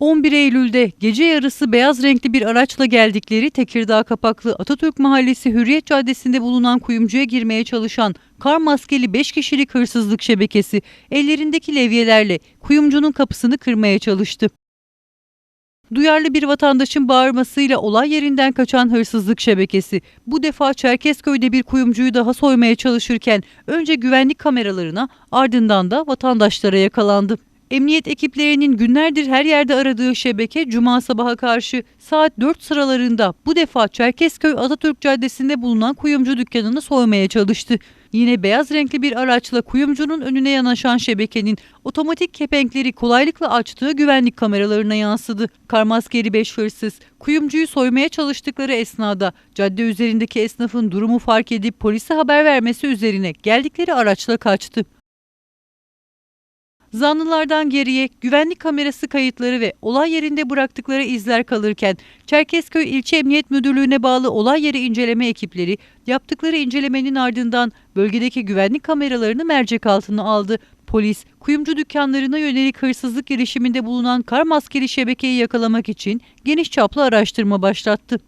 11 Eylül'de gece yarısı beyaz renkli bir araçla geldikleri Tekirdağ Kapaklı Atatürk Mahallesi Hürriyet Caddesi'nde bulunan kuyumcuya girmeye çalışan kar maskeli 5 kişilik hırsızlık şebekesi ellerindeki levyelerle kuyumcunun kapısını kırmaya çalıştı. Duyarlı bir vatandaşın bağırmasıyla olay yerinden kaçan hırsızlık şebekesi bu defa Çerkezköy'de bir kuyumcuyu daha soymaya çalışırken önce güvenlik kameralarına ardından da vatandaşlara yakalandı. Emniyet ekiplerinin günlerdir her yerde aradığı şebeke cuma sabaha karşı saat 4 sıralarında bu defa Çerkezköy Atatürk Caddesi'nde bulunan kuyumcu dükkanını soymaya çalıştı. Yine beyaz renkli bir araçla kuyumcunun önüne yanaşan şebekenin otomatik kepenkleri kolaylıkla açtığı güvenlik kameralarına yansıdı. Karmaskeli 5 hırsız kuyumcuyu soymaya çalıştıkları esnada cadde üzerindeki esnafın durumu fark edip polise haber vermesi üzerine geldikleri araçla kaçtı. Zanlılardan geriye güvenlik kamerası kayıtları ve olay yerinde bıraktıkları izler kalırken Çerkezköy İlçe Emniyet Müdürlüğü'ne bağlı olay yeri inceleme ekipleri yaptıkları incelemenin ardından bölgedeki güvenlik kameralarını mercek altına aldı. Polis, kuyumcu dükkanlarına yönelik hırsızlık girişiminde bulunan kar maskeli şebekeyi yakalamak için geniş çaplı araştırma başlattı.